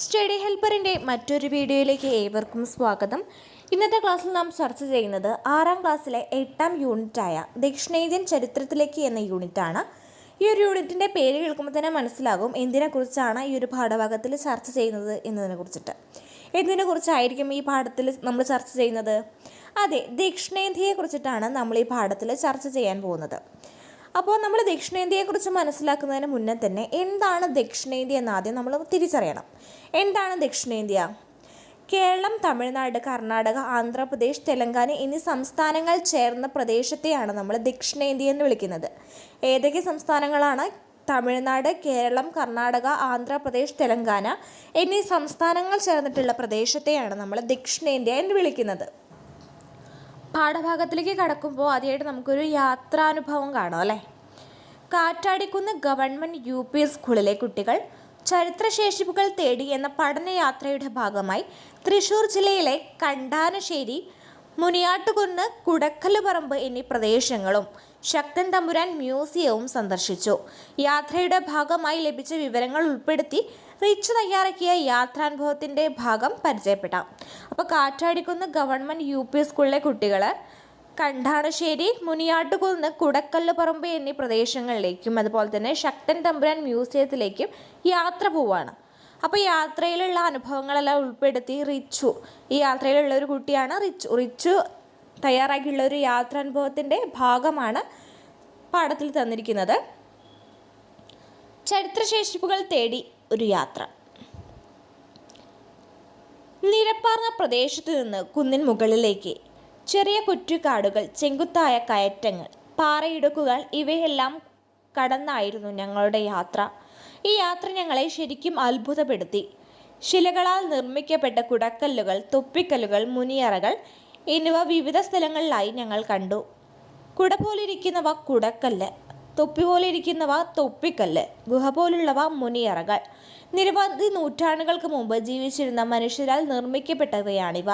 Study ഹെൽപ്പറിന്റെ മറ്റൊരു വീഡിയോയിലേക്ക് ഏവർക്കും സ്വാഗതം. ഇന്നത്തെ ക്ലാസ്സിൽ നാം ചർച്ച ചെയ്യുന്നത് ആറാം ക്ലാസ്സിലെ എട്ടാം യൂണിറ്റായ ദക്ഷിണേന്ത്യൻ ചരിത്രത്തിലേക്ക് എന്ന യൂണിറ്റാണ്. ഈ ഒരു യൂണിറ്റിന്റെ പേര് കേൾക്കുമ്പോൾ തന്നെ മനസ്സിലാകും എന്തിനെക്കുറിച്ചാണ് ഈ ഒരു പാഠഭാഗത്തിൽ ചർച്ച ചെയ്യുന്നത് എന്നതിനെ കുറിച്ചിട്ട് എന്തിനെക്കുറിച്ചായിരിക്കും ഈ പാഠത്തിൽ നമ്മൾ ചർച്ച ചെയ്യുന്നത്? അതെ ദക്ഷിണേന്ത്യയെക്കുറിച്ചിട്ടാണ് നമ്മൾ ഈ പാഠത്തിൽ ചർച്ച ചെയ്യാൻ പോകുന്നത്. അപ്പോൾ നമ്മൾ ദക്ഷിണേന്ത്യയെക്കുറിച്ച് മനസ്സിലാക്കുന്നതിന് മുന്നേ തന്നെ എന്താണ് ദക്ഷിണേന്ത്യ എന്ന് ആദ്യം നമ്മൾ തിരിച്ചറിയണം. എന്താണ് ദക്ഷിണേന്ത്യ? കേരളം തമിഴ്നാട് കർണാടക ആന്ധ്രാപ്രദേശ് തെലങ്കാന എന്നീ സംസ്ഥാനങ്ങൾ ചേർന്ന പ്രദേശത്തെയാണ് നമ്മൾ ദക്ഷിണേന്ത്യ എന്ന് വിളിക്കുന്നത്. ഏതൊക്കെ സംസ്ഥാനങ്ങളാണ്? തമിഴ്നാട് കേരളം കർണാടക ആന്ധ്രാപ്രദേശ് തെലങ്കാന എന്നീ സംസ്ഥാനങ്ങൾ ചേർന്നിട്ടുള്ള പ്രദേശത്തെയാണ് നമ്മൾ ദക്ഷിണേന്ത്യ എന്ന് വിളിക്കുന്നത്. പാഠഭാഗത്തിലേക്ക് കടക്കുമ്പോൾ ആദ്യമായിട്ട് നമുക്കൊരു യാത്രാനുഭവം കാണാം അല്ലേ? കാറ്റാടിക്കുന്ന് ഗവൺമെന്റ് യു പി സ്കൂളിലെ കുട്ടികൾ ചരിത്രശേഷിപ്പുകൾ തേടി എന്ന പഠനയാത്രയുടെ ഭാഗമായി തൃശ്ശൂർ ജില്ലയിലെ കണ്ടാനശ്ശേരി മുനിയാട്ടുകുന്ന് കുടക്കലുപറമ്പ് എന്നീ പ്രദേശങ്ങളും ശക്തൻ തമ്പുരാൻ മ്യൂസിയവും സന്ദർശിച്ചു. യാത്രയുടെ ഭാഗമായി ലഭിച്ച വിവരങ്ങൾ ഉൾപ്പെടുത്തി റിച്ച് തയ്യാറാക്കിയ യാത്രാനുഭവത്തിന്റെ ഭാഗം പരിചയപ്പെടാം. അപ്പോൾ കാറ്റാടിക്കുന്ന ഗവൺമെന്റ് യു പി സ്കൂളിലെ കുട്ടികൾ കണ്ടാണശ്ശേരി മുനിയാട്ടുകുന്ന് കുടക്കല്ല് പറമ്പ് എന്നീ പ്രദേശങ്ങളിലേക്കും അതുപോലെ തന്നെ ശക്തൻ തമ്പുരാൻ മ്യൂസിയത്തിലേക്കും യാത്ര പോവുകയാണ് അപ്പോൾ യാത്രയിലുള്ള അനുഭവങ്ങളെല്ലാം ഉൾപ്പെടുത്തി റിച്ചു ഈ യാത്രയിലുള്ള ഒരു കുട്ടിയാണ് റിച്ചു. റിച്ചു തയ്യാറാക്കിയുള്ള ഒരു യാത്രാനുഭവത്തിന്റെ ഭാഗമാണ് പാഠത്തിൽ തന്നിരിക്കുന്നത്. ചരിത്രശേഷിപ്പുകൾ തേടി ഒരു യാത്ര. നിരപ്പാർന്ന പ്രദേശത്തു നിന്ന് കുന്നിൻ മുകളിലേക്ക് ചെറിയ കുറ്റിക്കാടുകൾ ചെങ്കുത്തായ കയറ്റങ്ങൾ പാറയിടുക്കുകൾ ഇവയെല്ലാം കടന്നായിരുന്നു ഞങ്ങളുടെ യാത്ര. ഈ യാത്ര ഞങ്ങളെ ശരിക്കും അത്ഭുതപ്പെടുത്തി. ശിലകളാൽ നിർമ്മിക്കപ്പെട്ട കുടക്കല്ലുകൾ തൊപ്പിക്കല്ലുകൾ മുനിയറകൾ എന്നിവ വിവിധ സ്ഥലങ്ങളിലായി ഞങ്ങൾ കണ്ടു. കുട പോലിരിക്കുന്നവ കുടക്കല്ല്. തൊപ്പി പോലെ ഇരിക്കുന്നവ തൊപ്പിക്കല്ല് ഗുഹ പോലുള്ളവ മുനിയറകൾ. നിരവധി നൂറ്റാണ്ടുകൾക്ക് മുമ്പ് ജീവിച്ചിരുന്ന മനുഷ്യരാൽ നിർമ്മിക്കപ്പെട്ടവയാണിവ.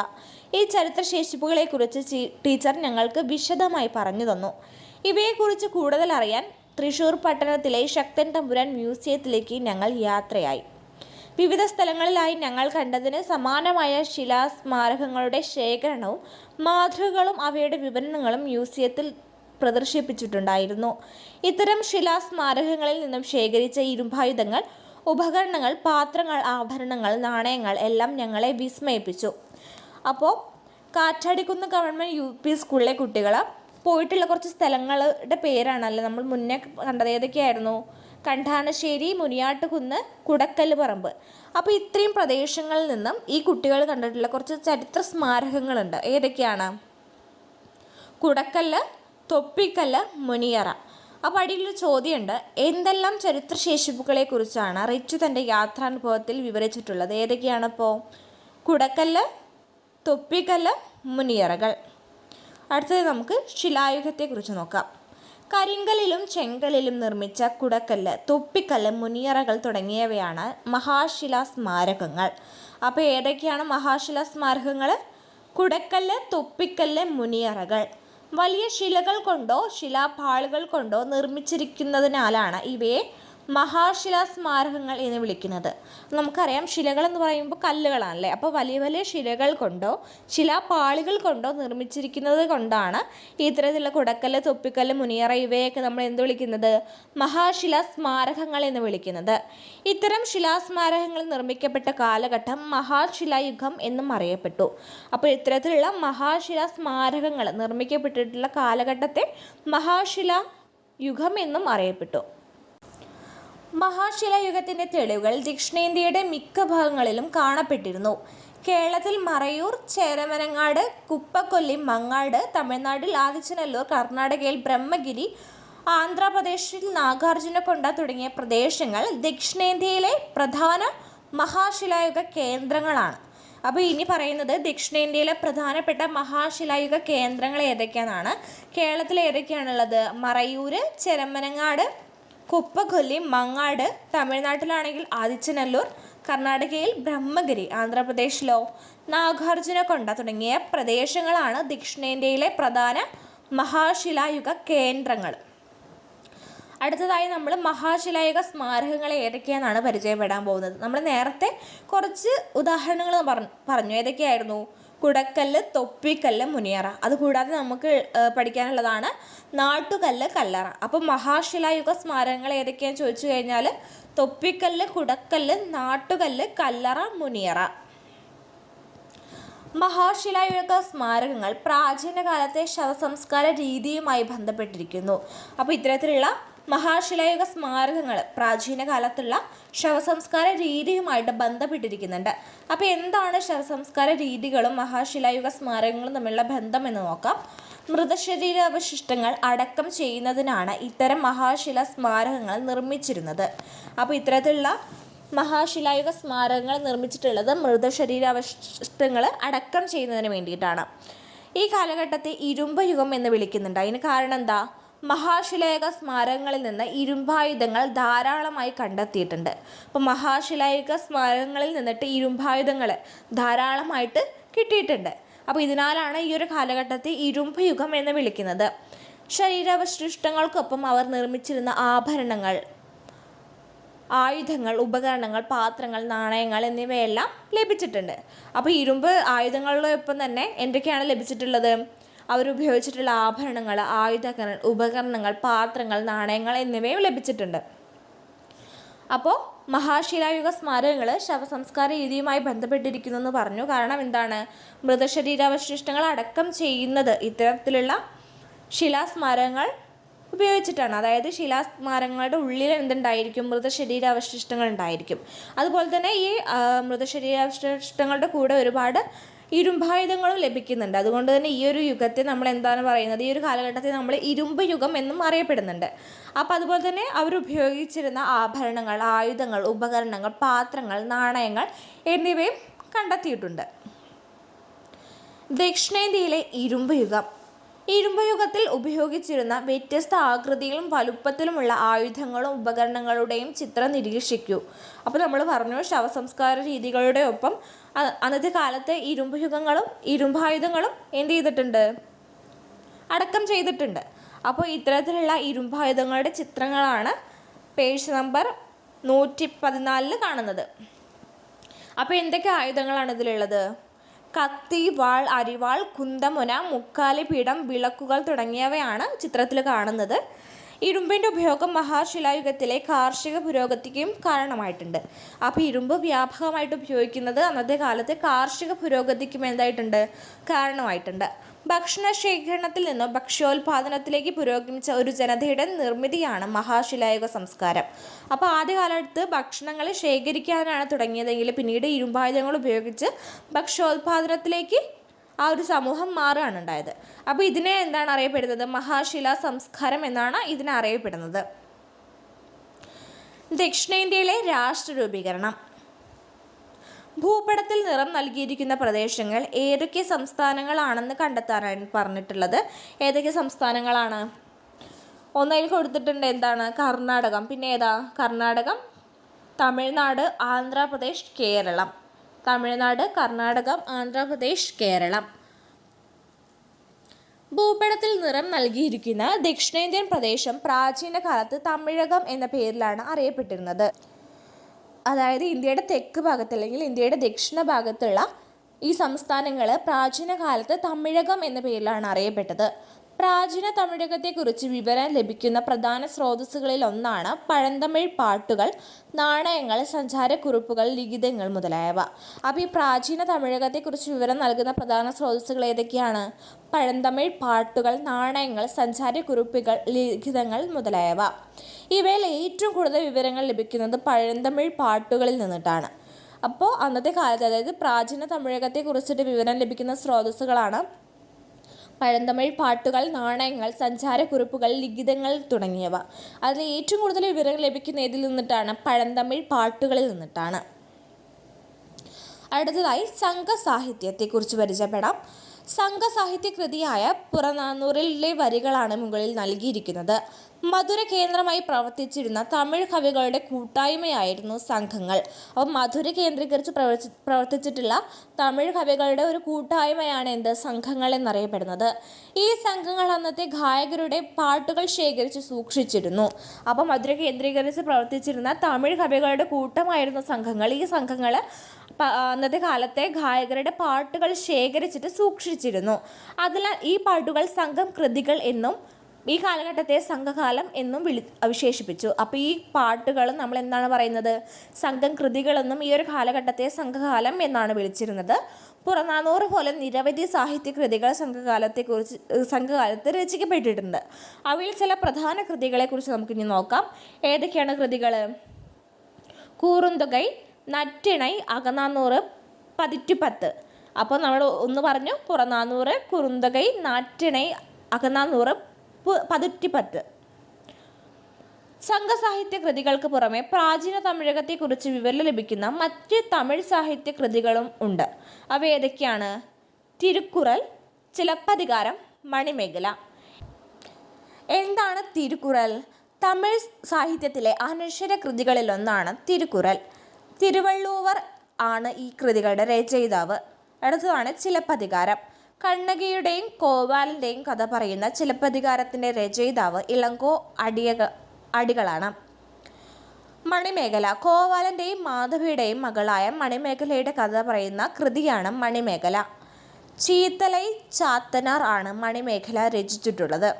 ഈ ചരിത്രശേഷിപ്പുകളെക്കുറിച്ച് ടീച്ചർ ഞങ്ങൾക്ക് വിശദമായി പറഞ്ഞു തന്നു. ഇവയെക്കുറിച്ച് കൂടുതൽ അറിയാൻ തൃശൂർ പട്ടണത്തിലെ ശക്തൻ തമ്പുരാൻ മ്യൂസിയത്തിലേക്ക് ഞങ്ങൾ യാത്രയായി. വിവിധ സ്ഥലങ്ങളിലായി ഞങ്ങൾ കണ്ടതിന് സമാനമായ ശിലാസ്മാരകങ്ങളുടെ ശേഖരണവും മാതൃകകളും അവയുടെ വിവരണങ്ങളും മ്യൂസിയത്തിൽ പ്രദർശിപ്പിച്ചിട്ടുണ്ടായിരുന്നു. ഇത്തരം ശിലാസ്മാരകങ്ങളിൽ നിന്നും ശേഖരിച്ച ഇരുമ്പായുധങ്ങൾ ഉപകരണങ്ങൾ പാത്രങ്ങൾ ആഭരണങ്ങൾ നാണയങ്ങൾ എല്ലാം ഞങ്ങളെ വിസ്മയിപ്പിച്ചു. അപ്പോൾ കാറ്റാടിക്കുന്ന് ഗവൺമെന്റ് യു പി സ്കൂളിലെ കുട്ടികൾ പോയിട്ടുള്ള കുറച്ച് സ്ഥലങ്ങളുടെ പേരാണല്ലോ നമ്മൾ മുന്നേ കണ്ടത്. ഏതൊക്കെയായിരുന്നു? കണ്ടാനശ്ശേരി മുനിയാട്ടുകുന്ന് കുടക്കല്ല് പറമ്പ്. അപ്പോൾ ഇത്രയും പ്രദേശങ്ങളിൽ നിന്നും ഈ കുട്ടികൾ കണ്ടിട്ടുള്ള കുറച്ച് ചരിത്ര സ്മാരകങ്ങളുണ്ട്. ഏതൊക്കെയാണ്? കുടക്കല്ല് തൊപ്പിക്കല്ല് മുനിയറ. അപ്പോൾ അടിയിലൊരു ചോദ്യമുണ്ട്. എന്തെല്ലാം ചരിത്രശേഷിപ്പുകളെ കുറിച്ചാണ് റിച്ചു തന്റെ യാത്രാനുഭവത്തിൽ വിവരിച്ചിട്ടുള്ളത്? ഏതൊക്കെയാണിപ്പോൾ കുടക്കല്ല് തൊപ്പിക്കല്ല് മുനിയറകൾ. അടുത്തത് നമുക്ക് ശിലായുഗത്തെക്കുറിച്ച് നോക്കാം. കരിങ്കലിലും ചെങ്കലിലും നിർമ്മിച്ച കുടക്കല്ല് തൊപ്പിക്കല്ല് മുനിയറകൾ തുടങ്ങിയവയാണ് മഹാശിലാ സ്മാരകങ്ങൾ. അപ്പോൾ ഏതൊക്കെയാണ് മഹാശിലാ സ്മാരകങ്ങൾ കുടക്കല്ല് തൊപ്പിക്കല്ല് മുനിയറകൾ. വലിയ ശിലകൾ കൊണ്ടോ ശിലാപാളുകൾ കൊണ്ടോ നിർമ്മിച്ചിരിക്കുന്നതിനാലാണ് ഇവയെ മഹാശിലാ സ്മാരകങ്ങൾ എന്ന് വിളിക്കുന്നത്. നമുക്കറിയാം ശിലകൾ എന്ന് പറയുമ്പോൾ കല്ലുകളാണല്ലേ? അപ്പോൾ വലിയ വലിയ ശിലകൾ കൊണ്ടോ ശിലാപാളികൾ കൊണ്ടോ നിർമ്മിച്ചിരിക്കുന്നത് കൊണ്ടാണ് ഇത്തരത്തിലുള്ള കുടക്കല്ല് തൊപ്പിക്കല്ല് മുനിയറ ഇവയൊക്കെ നമ്മൾ എന്ത് വിളിക്കുന്നത്? മഹാശിലാ സ്മാരകങ്ങൾ എന്ന് വിളിക്കുന്നത്. ഇത്തരം ശിലാസ്മാരകങ്ങൾ നിർമ്മിക്കപ്പെട്ട കാലഘട്ടം മഹാശിലായുഗം എന്നും അറിയപ്പെട്ടു. അപ്പോൾ ഇത്തരത്തിലുള്ള മഹാശിലാ സ്മാരകങ്ങൾ നിർമ്മിക്കപ്പെട്ടിട്ടുള്ള കാലഘട്ടത്തെ മഹാശില യുഗം എന്നും അറിയപ്പെട്ടു. മഹാശിലായുഗത്തിന്റെ തെളിവുകൾ ദക്ഷിണേന്ത്യയുടെ മിക്ക ഭാഗങ്ങളിലും കാണപ്പെട്ടിരുന്നു. കേരളത്തിൽ മറയൂർ ചേരമനങ്ങാട് കുപ്പക്കൊല്ലി മങ്ങാട് തമിഴ്നാട്ടിൽ ആദിച്ചനല്ലൂർ കർണാടകയിൽ ബ്രഹ്മഗിരി ആന്ധ്രാപ്രദേശിൽ നാഗാർജുനക്കൊണ്ട തുടങ്ങിയ പ്രദേശങ്ങൾ ദക്ഷിണേന്ത്യയിലെ പ്രധാന മഹാശിലായുഗ കേന്ദ്രങ്ങളാണ്. അപ്പോൾ ഇനി പറയുന്നത് ദക്ഷിണേന്ത്യയിലെ പ്രധാനപ്പെട്ട മഹാശിലായുഗ കേന്ദ്രങ്ങൾ ഏതൊക്കെയാണെന്നാണ്. കേരളത്തിൽ ഏതൊക്കെയാണുള്ളത്? മറയൂർ ചെരമനങ്ങാട് കുപ്പക്കൊല്ലി മങ്ങാട് തമിഴ്നാട്ടിലാണെങ്കിൽ ആദിച്ചനല്ലൂർ കർണാടകയിൽ ബ്രഹ്മഗിരി ആന്ധ്രാപ്രദേശിലോ നാഗാർജുനക്കൊണ്ട തുടങ്ങിയ പ്രദേശങ്ങളാണ് ദക്ഷിണേന്ത്യയിലെ പ്രധാന മഹാശിലായുഗ കേന്ദ്രങ്ങൾ. അടുത്തതായി നമ്മൾ മഹാശിലായുഗ സ്മാരകങ്ങൾ ഏതൊക്കെയാണെന്നാണ് പരിചയപ്പെടാൻ പോകുന്നത്. നമ്മൾ നേരത്തെ കുറച്ച് ഉദാഹരണങ്ങൾ പറഞ്ഞു. ഏതൊക്കെയായിരുന്നു? കുടക്കല്ല് തൊപ്പിക്കല്ല് മുനിയറ. അതുകൂടാതെ നമുക്ക് പഠിക്കാനുള്ളതാണ് നാട്ടുകല്ല് കല്ലറ. അപ്പം മഹാശിലായുഗ സ്മാരകങ്ങൾ ഏതൊക്കെയാണെന്ന് ചോദിച്ചു കഴിഞ്ഞാൽ തൊപ്പിക്കല്ല് കുടക്കല്ല് നാട്ടുകല്ല് കല്ലറ മുനിയറ. മഹാശിലായുഗ സ്മാരകങ്ങൾ പ്രാചീന കാലത്തെ ശവസംസ്കാര രീതിയുമായി ബന്ധപ്പെട്ടിരിക്കുന്നു. അപ്പോൾ ഇത്തരത്തിലുള്ള മഹാശിലായുഗ സ്മാരകങ്ങൾ പ്രാചീന കാലത്തുള്ള ശവസംസ്കാര രീതിയുമായിട്ട് ബന്ധപ്പെട്ടിരിക്കുന്നുണ്ട്. അപ്പോൾ എന്താണ് ശവസംസ്കാര രീതികളും മഹാശിലായുഗ സ്മാരകങ്ങളും തമ്മിലുള്ള ബന്ധം എന്ന് നോക്കാം. മൃതശരീരാവശിഷ്ടങ്ങൾ അടക്കം ചെയ്യുന്നതിനാണ് ഇത്തരം മഹാശില സ്മാരകങ്ങൾ നിർമ്മിച്ചിരുന്നത്. അപ്പോൾ ഇത്തരത്തിലുള്ള മഹാശിലായുഗ സ്മാരകങ്ങൾ നിർമ്മിച്ചിട്ടുള്ളത് മൃതശരീരാവശിഷ്ടങ്ങൾ അടക്കം ചെയ്യുന്നതിന് വേണ്ടിയിട്ടാണ്. ഈ കാലഘട്ടത്തെ ഇരുമ്പ് യുഗം എന്ന് വിളിക്കുന്നുണ്ട്. അതിന് കാരണം എന്താ? മഹാശിലായുഗ സ്മാരകങ്ങളിൽ നിന്ന് ഇരുമ്പായുധങ്ങൾ ധാരാളമായി കണ്ടെത്തിയിട്ടുണ്ട്. അപ്പോൾ മഹാശിലായുഗ സ്മാരകങ്ങളിൽ നിന്നിട്ട് ഇരുമ്പായുധങ്ങൾ ധാരാളമായിട്ട് കിട്ടിയിട്ടുണ്ട്. അപ്പോൾ ഇതിനാലാണ് ഈ ഒരു കാലഘട്ടത്തെ ഇരുമ്പ് യുഗം എന്ന് വിളിക്കുന്നത്. ശരീരാവശിഷ്ടങ്ങൾക്കൊപ്പം അവർ നിർമ്മിച്ചിരുന്ന ആഭരണങ്ങൾ ആയുധങ്ങൾ ഉപകരണങ്ങൾ പാത്രങ്ങൾ നാണയങ്ങൾ എന്നിവയെല്ലാം ലഭിച്ചിട്ടുണ്ട്. അപ്പോൾ ഇരുമ്പ് ആയുധങ്ങളിലൊപ്പം തന്നെ എന്തൊക്കെയാണ് ലഭിച്ചിട്ടുള്ളത്? അവരുപയോഗിച്ചിട്ടുള്ള ആഭരണങ്ങൾ ആയുധങ്ങൾ ഉപകരണങ്ങൾ പാത്രങ്ങൾ നാണയങ്ങൾ എന്നിവയും ലഭിച്ചിട്ടുണ്ട്. അപ്പോൾ മഹാശിലായുഗ സ്മാരകങ്ങൾ ശവസംസ്കാര രീതിയുമായി ബന്ധപ്പെട്ടിരിക്കുന്നു എന്ന് പറഞ്ഞു. കാരണം എന്താണ്? മൃതശരീരാവശിഷ്ടങ്ങൾ അടക്കം ചെയ്യുന്നത് ഇത്തരത്തിലുള്ള ശിലാസ്മാരകങ്ങൾ ഉപയോഗിച്ചിട്ടാണ്. അതായത് ശിലാസ്മാരങ്ങളുടെ ഉള്ളിൽ എന്തുണ്ടായിരിക്കും? മൃതശരീരാവശിഷ്ടങ്ങൾ ഉണ്ടായിരിക്കും. അതുപോലെ തന്നെ ഈ മൃതശരീരാവശിഷ്ടങ്ങളുടെ കൂടെ ഒരുപാട് ഇരുമ്പായുധങ്ങളും ലഭിക്കുന്നുണ്ട്. അതുകൊണ്ട് തന്നെ ഈ ഒരു യുഗത്തെ നമ്മൾ എന്താണ് പറയുന്നത്? ഈ ഒരു കാലഘട്ടത്തെ നമ്മൾ ഇരുമ്പ് യുഗം എന്നും അറിയപ്പെടുന്നുണ്ട്. അപ്പോൾ അതുപോലെ തന്നെ അവർ ഉപയോഗിച്ചിരുന്ന ആഭരണങ്ങൾ ആയുധങ്ങൾ ഉപകരണങ്ങൾ പാത്രങ്ങൾ നാണയങ്ങൾ എന്നിവയും കണ്ടെത്തിയിട്ടുണ്ട്. ദക്ഷിണേന്ത്യയിലെ ഇരുമ്പ് യുഗം. ഇരുമ്പ് യുഗത്തിൽ ഉപയോഗിച്ചിരുന്ന വ്യത്യസ്ത ആകൃതിയിലും വലുപ്പത്തിലുമുള്ള ആയുധങ്ങളും ഉപകരണങ്ങളുടെയും ചിത്രം നിരീക്ഷിക്കൂ. അപ്പോൾ നമ്മൾ പറഞ്ഞു ശവസംസ്കാര രീതികളുടെ ഒപ്പം അന്നത്തെ കാലത്ത് ഇരുമ്പ് യുഗങ്ങളും ഇരുമ്പായുധങ്ങളും എന്ത് ചെയ്തിട്ടുണ്ട്? അടക്കം ചെയ്തിട്ടുണ്ട്. അപ്പോൾ ഇത്തരത്തിലുള്ള ഇരുമ്പായുധങ്ങളുടെ ചിത്രങ്ങളാണ് പേജ് നമ്പർ നൂറ്റി പതിനാലിൽ കാണുന്നത്. അപ്പോൾ എന്തൊക്കെ ആയുധങ്ങളാണ് ഇതിലുള്ളത്? കത്തി വാൾ അരിവാൾ കുന്തമുന മുക്കാലി പീഠം വിളക്കുകൾ തുടങ്ങിയവയാണ് ചിത്രത്തിൽ കാണുന്നത്. ഇരുമ്പിന്റെ ഉപയോഗം മഹാശിലായുഗത്തിലെ കാർഷിക പുരോഗതിക്കും കാരണമായിട്ടുണ്ട്. അപ്പോൾ ഇരുമ്പ് വ്യാപകമായിട്ട് ഉപയോഗിക്കുന്നത് അന്നത്തെ കാലത്തെ കാർഷിക പുരോഗതിക്കും എന്തായിട്ടുണ്ട്? കാരണമായിട്ടുണ്ട്. ഭക്ഷണ ശേഖരണത്തിൽ നിന്നും ഭക്ഷ്യോൽപാദനത്തിലേക്ക് പുരോഗമിച്ച ഒരു ജനതയുടെ നിർമ്മിതിയാണ് മഹാശിലായുഗ സംസ്കാരം. അപ്പോൾ ആദ്യകാലത്ത് ഭക്ഷണങ്ങൾ ശേഖരിക്കാനാണ് തുടങ്ങിയതെങ്കിൽ പിന്നീട് ഇരുമ്പായുധങ്ങൾ ഉപയോഗിച്ച് ഭക്ഷ്യോൽപാദനത്തിലേക്ക് ആ ഒരു സമൂഹം മാറുകയാണ് ഉണ്ടായത്. അപ്പോൾ ഇതിനെ എന്താണ് അറിയപ്പെടുന്നത്? മഹാശില സംസ്കാരം എന്നാണ് ഇതിനെ അറിയപ്പെടുന്നത്. ദക്ഷിണേന്ത്യയിലെ രാഷ്ട്ര രൂപീകരണം ഭൂപടത്തിൽ നിറം നൽകിയിരിക്കുന്ന പ്രദേശങ്ങൾ ഏതൊക്കെ സംസ്ഥാനങ്ങളാണെന്ന് കണ്ടെത്താനാണ് പറഞ്ഞിട്ടുള്ളത്. ഏതൊക്കെ സംസ്ഥാനങ്ങളാണ്? ഒന്നതിൽ കൊടുത്തിട്ടുണ്ട് എന്താണ്? കർണാടകം. പിന്നെ ഏതാ? കർണാടകം തമിഴ്നാട് ആന്ധ്രാപ്രദേശ് കേരളം. തമിഴ്നാട് കർണാടകം ആന്ധ്രാപ്രദേശ് കേരളം. ഭൂപടത്തിൽ നിറം നൽകിയിരിക്കുന്ന ദക്ഷിണേന്ത്യൻ പ്രദേശം പ്രാചീന കാലത്ത് തമിഴകം എന്ന പേരിലാണ് അറിയപ്പെട്ടിരുന്നത്. അതായത് ഇന്ത്യയുടെ തെക്ക് ഭാഗത്ത് അല്ലെങ്കിൽ ഇന്ത്യയുടെ ദക്ഷിണ ഭാഗത്തുള്ള ഈ സംസ്ഥാനങ്ങൾ പ്രാചീന കാലത്ത് തമിഴകം എന്ന പേരിലാണ് അറിയപ്പെട്ടത്. പ്രാചീന തമിഴകത്തെക്കുറിച്ച് വിവരം ലഭിക്കുന്ന പ്രധാന സ്രോതസ്സുകളിൽ ഒന്നാണ് പഴന്തമിഴ് പാട്ടുകൾ നാണയങ്ങൾ സഞ്ചാരക്കുറിപ്പുകൾ ലിഖിതങ്ങൾ മുതലായവ. അപ്പോൾ ഈ പ്രാചീന തമിഴകത്തെക്കുറിച്ച് വിവരം നൽകുന്ന പ്രധാന സ്രോതസ്സുകൾ ഏതൊക്കെയാണ്? പഴന്തമിഴ് പാട്ടുകൾ നാണയങ്ങൾ സഞ്ചാരക്കുറിപ്പുകൾ ലിഖിതങ്ങൾ മുതലായവ. ഇവയിൽ ഏറ്റവും കൂടുതൽ വിവരങ്ങൾ ലഭിക്കുന്നത് പഴന്തമിഴ് പാട്ടുകളിൽ നിന്നിട്ടാണ്. അപ്പോൾ അന്നത്തെ കാലത്ത് അതായത് പ്രാചീന തമിഴകത്തെക്കുറിച്ചിട്ട് വിവരം ലഭിക്കുന്ന സ്രോതസ്സുകളാണ് പഴന്തമിഴ് പാട്ടുകൾ നാണയങ്ങൾ സഞ്ചാരക്കുറിപ്പുകൾ ലിഖിതങ്ങൾ തുടങ്ങിയവ. അതിൽ ഏറ്റവും കൂടുതൽ വിവരങ്ങൾ ലഭിക്കുന്ന ഇതിൽ നിന്നിട്ടാണ്? പഴന്തമിഴ് പാട്ടുകളിൽ നിന്നിട്ടാണ്. അടുത്തതായി സംഘസാഹിത്യത്തെക്കുറിച്ച് പരിചയപ്പെടാം. സംഘസാഹിത്യ കൃതിയായ പുറനാനൂറിലെ വരികളാണ് മുകളിൽ നൽകിയിരിക്കുന്നത്. മധുര കേന്ദ്രമായി പ്രവർത്തിച്ചിരുന്ന തമിഴ് കവികളുടെ കൂട്ടായ്മയായിരുന്നു സംഘങ്ങൾ. അപ്പം മധുര കേന്ദ്രീകരിച്ച് പ്രവർത്തി പ്രവർത്തിച്ചിട്ടുള്ള തമിഴ് കവികളുടെ ഒരു കൂട്ടായ്മയാണ് എന്ത്? സംഘങ്ങൾ എന്നറിയപ്പെടുന്നത്. ഈ സംഘങ്ങൾ അന്നത്തെ ഗായകരുടെ പാട്ടുകൾ ശേഖരിച്ച് സൂക്ഷിച്ചിരുന്നു. അപ്പം മധുര കേന്ദ്രീകരിച്ച് പ്രവർത്തിച്ചിരുന്ന തമിഴ് കവികളുടെ കൂട്ടമായിരുന്നു സംഘങ്ങൾ. ഈ സംഘങ്ങൾ അന്നത്തെ കാലത്തെ ഗായകരുടെ പാട്ടുകൾ ശേഖരിച്ചിട്ട് സൂക്ഷിച്ചിരുന്നു. അതിനാൽ ഈ പാട്ടുകൾ സംഘം കൃതികൾ എന്നും ഈ കാലഘട്ടത്തെ സംഘകാലം എന്നും വിളി വിശേഷിപ്പിച്ചു അപ്പോൾ ഈ പാട്ടുകൾ നമ്മൾ എന്താണ് പറയുന്നത്? സംഘം കൃതികളെന്നും ഈ ഒരു കാലഘട്ടത്തെ സംഘകാലം എന്നാണ് വിളിച്ചിരുന്നത്. പുറനാനൂറ് പോലെ നിരവധി സാഹിത്യ കൃതികൾ സംഘകാലത്തെക്കുറിച്ച് സംഘകാലത്ത് രചിക്കപ്പെട്ടിട്ടുണ്ട്. അവയിൽ ചില പ്രധാന കൃതികളെക്കുറിച്ച് നമുക്കിനി നോക്കാം. ഏതൊക്കെയാണ് കൃതികൾ കൂറുന്തുകൈ നറ്റിണൈ അകനാന്നൂറ് പതിറ്റുപത്ത്. അപ്പോൾ നമ്മൾ ഒന്ന് പറഞ്ഞു. പുറനാന്നൂറ് കുറുന്തകൈ നാറ്റിണൈ അകനാന്നൂറ് പു- പതിറ്റുപത്ത് സംഘസാഹിത്യ കൃതികൾക്ക് പുറമെ പ്രാചീന തമിഴകത്തെക്കുറിച്ച് വിവരം ലഭിക്കുന്ന മറ്റ് തമിഴ് സാഹിത്യ കൃതികളും ഉണ്ട്. അവ ഏതൊക്കെയാണ്? തിരുക്കുറൽ ചിലപ്പതികാരം മണിമേഖല. എന്താണ് തിരുക്കുറൽ? തമിഴ് സാഹിത്യത്തിലെ അനശ്വര കൃതികളിലൊന്നാണ് തിരുക്കുറൽ. തിരുവള്ളൂവർ ആണ് ഈ കൃതികളുടെ രചയിതാവ്. അടുത്തതാണ് ചിലപ്പതികാരം. കണ്ണകിയുടെയും കോവാലിന്റെയും കഥ പറയുന്ന ചിലപ്പതികാരത്തിന്റെ രചയിതാവ് ഇളങ്കോ അടിയ അടികളാണ്. മണിമേഖല. കോവാലന്റെയും മാധവിയുടെയും മകളായ മണിമേഖലയുടെ കഥ പറയുന്ന കൃതിയാണ് മണിമേഖല. ചീത്തലൈ ചാത്തനാർ ആണ് മണിമേഖല രചിച്ചിട്ടുള്ളത്.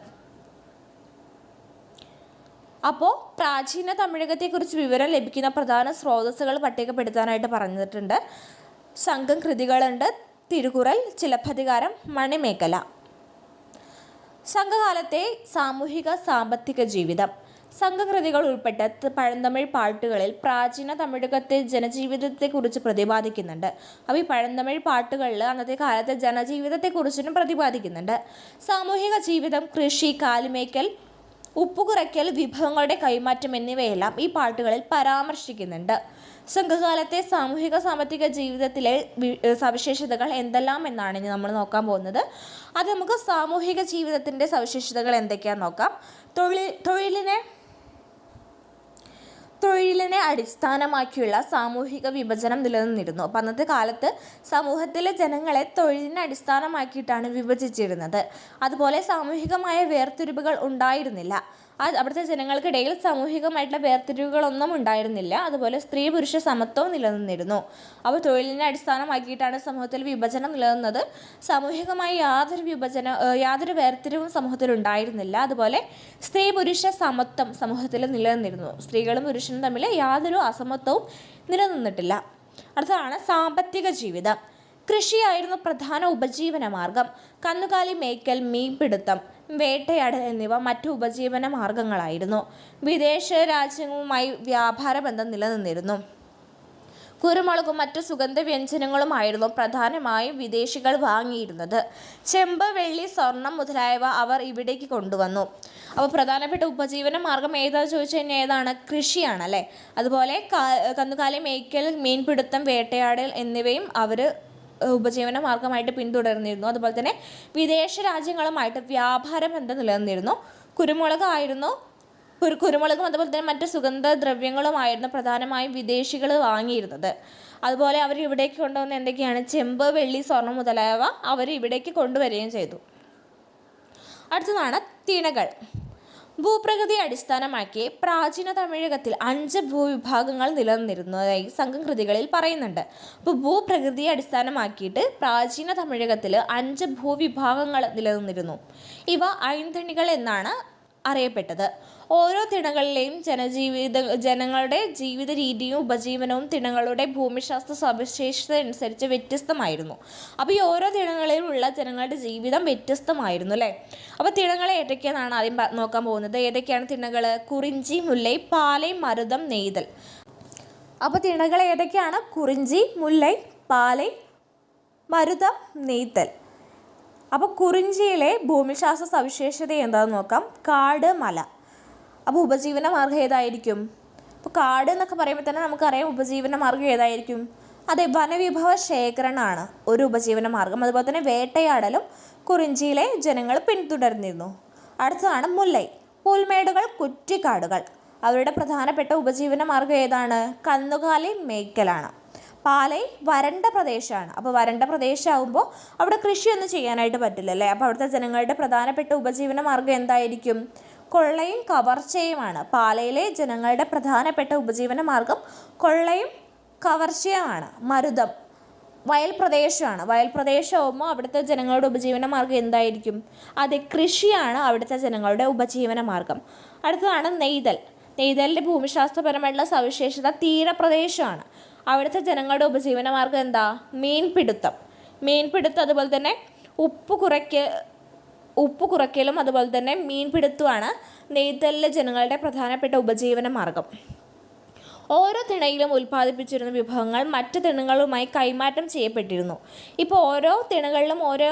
അപ്പോൾ പ്രാചീന തമിഴകത്തെക്കുറിച്ച് വിവരം ലഭിക്കുന്ന പ്രധാന സ്രോതസ്സുകൾ പട്ടികപ്പെടുത്താനായിട്ട് പറഞ്ഞിട്ടുണ്ട്. സംഘം കൃതികളുണ്ട്. തിരുകുറൽ ചിലപ്പതികാരം മണിമേഖല. സംഘകാലത്തെ സാമൂഹിക സാമ്പത്തിക ജീവിതം. സംഘകൃതികൾ ഉൾപ്പെട്ട പഴന്തമിഴ് പാട്ടുകളിൽ പ്രാചീന തമിഴകത്തെ ജനജീവിതത്തെക്കുറിച്ച് പ്രതിപാദിക്കുന്നുണ്ട്. അപ്പോൾ ഈ പഴന്തമിഴ് പാട്ടുകളിൽ അന്നത്തെ കാലത്തെ ജനജീവിതത്തെക്കുറിച്ചും പ്രതിപാദിക്കുന്നുണ്ട്. സാമൂഹിക ജീവിതം കൃഷി കാലിമേക്കൽ ഉപ്പുകുറയ്ക്കൽ വിഭവങ്ങളുടെ കൈമാറ്റം എന്നിവയെല്ലാം ഈ പാട്ടുകളിൽ പരാമർശിക്കുന്നുണ്ട്. സംഘകാലത്തെ സാമൂഹിക സാമ്പത്തിക ജീവിതത്തിലെ സവിശേഷതകൾ എന്തെല്ലാം എന്നാണ് ഇനി നമ്മൾ നോക്കാൻ പോകുന്നത്. അത് നമുക്ക് സാമൂഹിക ജീവിതത്തിന്റെ സവിശേഷതകൾ എന്തൊക്കെയാണെന്ന് നോക്കാം. തൊഴിൽ തൊഴിലിനെ തൊഴിലിനെ അടിസ്ഥാനമാക്കിയുള്ള സാമൂഹിക വിഭജനം നിലനിന്നിരുന്നു. അപ്പം അന്നത്തെ കാലത്ത് സമൂഹത്തിലെ ജനങ്ങളെ തൊഴിലിനെ അടിസ്ഥാനമാക്കിയിട്ടാണ് വിഭജിച്ചിരുന്നത്. അതുപോലെ സാമൂഹികമായ വേർതിരിവുകൾ ഉണ്ടായിരുന്നില്ല. അവിടുത്തെ ജനങ്ങൾക്കിടയിൽ സാമൂഹികമായിട്ടുള്ള വേർതിരിവുകളൊന്നും ഉണ്ടായിരുന്നില്ല. അതുപോലെ സ്ത്രീ പുരുഷ സമത്വം നിലനിന്നിരുന്നു. അവ തൊഴിലിനെ അടിസ്ഥാനമാക്കിയിട്ടാണ് സമൂഹത്തിൽ വിഭജനം നിലനിന്നത്. സാമൂഹികമായി യാതൊരു വിഭജന യാതൊരു വേർതിരിവും സമൂഹത്തിൽ ഉണ്ടായിരുന്നില്ല. അതുപോലെ സ്ത്രീ പുരുഷ സമത്വം സമൂഹത്തിൽ നിലനിന്നിരുന്നു. സ്ത്രീകളും പുരുഷനും തമ്മിൽ യാതൊരു അസമത്വവും നിലനിന്നിട്ടില്ല. അടുത്തതാണ് സാമ്പത്തിക ജീവിതം. കൃഷിയായിരുന്നു പ്രധാന ഉപജീവന മാർഗം കന്നുകാലി മേക്കൽ മീൻപിടുത്തം വേട്ടയാടൽ എന്നിവ മറ്റു ഉപജീവന മാർഗങ്ങളായിരുന്നു. വിദേശ രാജ്യങ്ങളുമായി വ്യാപാര ബന്ധം നിലനിന്നിരുന്നു. കുരുമുളകും മറ്റു സുഗന്ധ വ്യഞ്ജനങ്ങളുമായിരുന്നു പ്രധാനമായും വിദേശികൾ വാങ്ങിയിരുന്നത്. ചെമ്പ് വെള്ളി സ്വർണം മുതലായവ അവർ ഇവിടേക്ക് കൊണ്ടുവന്നു. അപ്പോൾ പ്രധാനപ്പെട്ട ഉപജീവന മാർഗം ഏതാ ചോദിച്ചു കഴിഞ്ഞാൽ ഏതാണ്? കൃഷിയാണല്ലേ. അതുപോലെ കന്നുകാലി മേയ്ക്കൽ മീൻപിടുത്തം വേട്ടയാടൽ എന്നിവയും അവർ ഉപജീവന മാർഗമായിട്ട് പിന്തുടർന്നിരുന്നു. അതുപോലെ തന്നെ വിദേശ രാജ്യങ്ങളുമായിട്ട് വ്യാപാര ബന്ധം നിലനിന്നിരുന്നു? കുരുമുളകായിരുന്നു കുരു കുരുമുളകും അതുപോലെ തന്നെ മറ്റ് സുഗന്ധദ്രവ്യങ്ങളുമായിരുന്നു പ്രധാനമായും വിദേശികൾ വാങ്ങിയിരുന്നത്. അതുപോലെ അവർ ഇവിടേക്ക് കൊണ്ടുവന്ന എന്തൊക്കെയാണ്? ചെമ്പ് വെള്ളി സ്വർണം മുതലായവ അവർ ഇവിടേക്ക് കൊണ്ടുവരികയും ചെയ്തു. അടുത്തതാണ് തിണകൾ ഭൂപ്രകൃതി അടിസ്ഥാനമാക്കി പ്രാചീന തമിഴകത്തിൽ അഞ്ച് ഭൂവിഭാഗങ്ങൾ നിലനിന്നിരുന്നതായി സംഘം കൃതികളിൽ പറയുന്നുണ്ട്. അപ്പോൾ ഭൂപ്രകൃതിയെ അടിസ്ഥാനമാക്കിയിട്ട് പ്രാചീന തമിഴകത്തിൽ അഞ്ച് ഭൂവിഭാഗങ്ങൾ നിലനിന്നിരുന്നു. ഇവ ഐന്ധണികൾ എന്നാണ് അറിയപ്പെട്ടത്. ഓരോ തിണകളിലെയും ജനജീവിത ജനങ്ങളുടെ ജീവിത രീതിയും ഉപജീവനവും തിണകളുടെ ഭൂമിശാസ്ത്ര സവിശേഷത അനുസരിച്ച് വ്യത്യസ്തമായിരുന്നു. അപ്പോൾ ഈ ഓരോ തിണകളിലുള്ള ജനങ്ങളുടെ ജീവിതം വ്യത്യസ്തമായിരുന്നു അല്ലേ? അപ്പോൾ തിണകളെ ഏതൊക്കെയാണ് ആദ്യം നോക്കാൻ പോകുന്നത്. ഏതൊക്കെയാണ് തിണകൾ കുറിഞ്ചി മുല്ലൈ പാലൈ മരുതം നെയ്തൽ. അപ്പോൾ തിണകൾ ഏതൊക്കെയാണ്? കുറിഞ്ചി മുല്ലൈ പാലൈ മരുതം നെയ്തൽ. അപ്പോൾ കുറിഞ്ചിയിലെ ഭൂമിശാസ്ത്ര സവിശേഷത എന്താണെന്ന് നോക്കാം. കാട് മല. അപ്പോൾ ഉപജീവന മാർഗം ഏതായിരിക്കും? അപ്പോൾ കാട് എന്നൊക്കെ പറയുമ്പോൾ തന്നെ നമുക്കറിയാം ഉപജീവന മാർഗം ഏതായിരിക്കും? അതെ വനവിഭവ ശേഖരണമാണ് ഒരു ഉപജീവന മാർഗം. അതുപോലെ തന്നെ വേട്ടയാടലും കുറിഞ്ചിയിലെ ജനങ്ങൾ പിന്തുടർന്നിരുന്നു. അടുത്തതാണ് മുല്ലൈ. പുൽമേടുകൾ കുറ്റിക്കാടുകൾ. അവരുടെ പ്രധാനപ്പെട്ട ഉപജീവന മാർഗം ഏതാണ്? കന്നുകാലി മേയ്ക്കലാണ്. പാലൈ വരണ്ട പ്രദേശമാണ് അപ്പോൾ വരണ്ട പ്രദേശമാകുമ്പോൾ അവിടെ കൃഷിയൊന്നും ചെയ്യാനായിട്ട് പറ്റില്ല അല്ലേ അപ്പോൾ അവിടുത്തെ ജനങ്ങളുടെ പ്രധാനപ്പെട്ട ഉപജീവന മാർഗം എന്തായിരിക്കും? കൊള്ളയും കവർച്ചയുമാണ്. പാലയിലെ ജനങ്ങളുടെ പ്രധാനപ്പെട്ട ഉപജീവന മാർഗം കൊള്ളയും കവർച്ചയുമാണ്. മരുതം. വയൽ പ്രദേശമാണ് വയൽ പ്രദേശമാകുമ്പോൾ അവിടുത്തെ ജനങ്ങളുടെ ഉപജീവന മാർഗം എന്തായിരിക്കും? അതെ കൃഷിയാണ് അവിടുത്തെ ജനങ്ങളുടെ ഉപജീവന മാർഗം. അടുത്തതാണ് നെയ്തൽ. നെയ്തലിന്റെ ഭൂമിശാസ്ത്രപരമായിട്ടുള്ള സവിശേഷത തീരപ്രദേശമാണ്. അവിടുത്തെ ജനങ്ങളുടെ ഉപജീവന മാർഗം എന്താ? മീൻപിടുത്തം. മീൻപിടുത്തം അതുപോലെ തന്നെ ഉപ്പ് കുറയ്ക്ക ഉപ്പ് കുറയ്ക്കലും അതുപോലെ തന്നെ മീൻപിടുത്തമാണ് നെയ്ത്തലിലെ ജനങ്ങളുടെ പ്രധാനപ്പെട്ട ഉപജീവന മാർഗം. ഓരോ തിണയിലും ഉൽപ്പാദിപ്പിച്ചിരുന്ന വിഭവങ്ങൾ മറ്റ് തിണകളുമായി കൈമാറ്റം ചെയ്യപ്പെട്ടിരുന്നു. ഇപ്പോൾ ഓരോ തിണകളിലും ഓരോ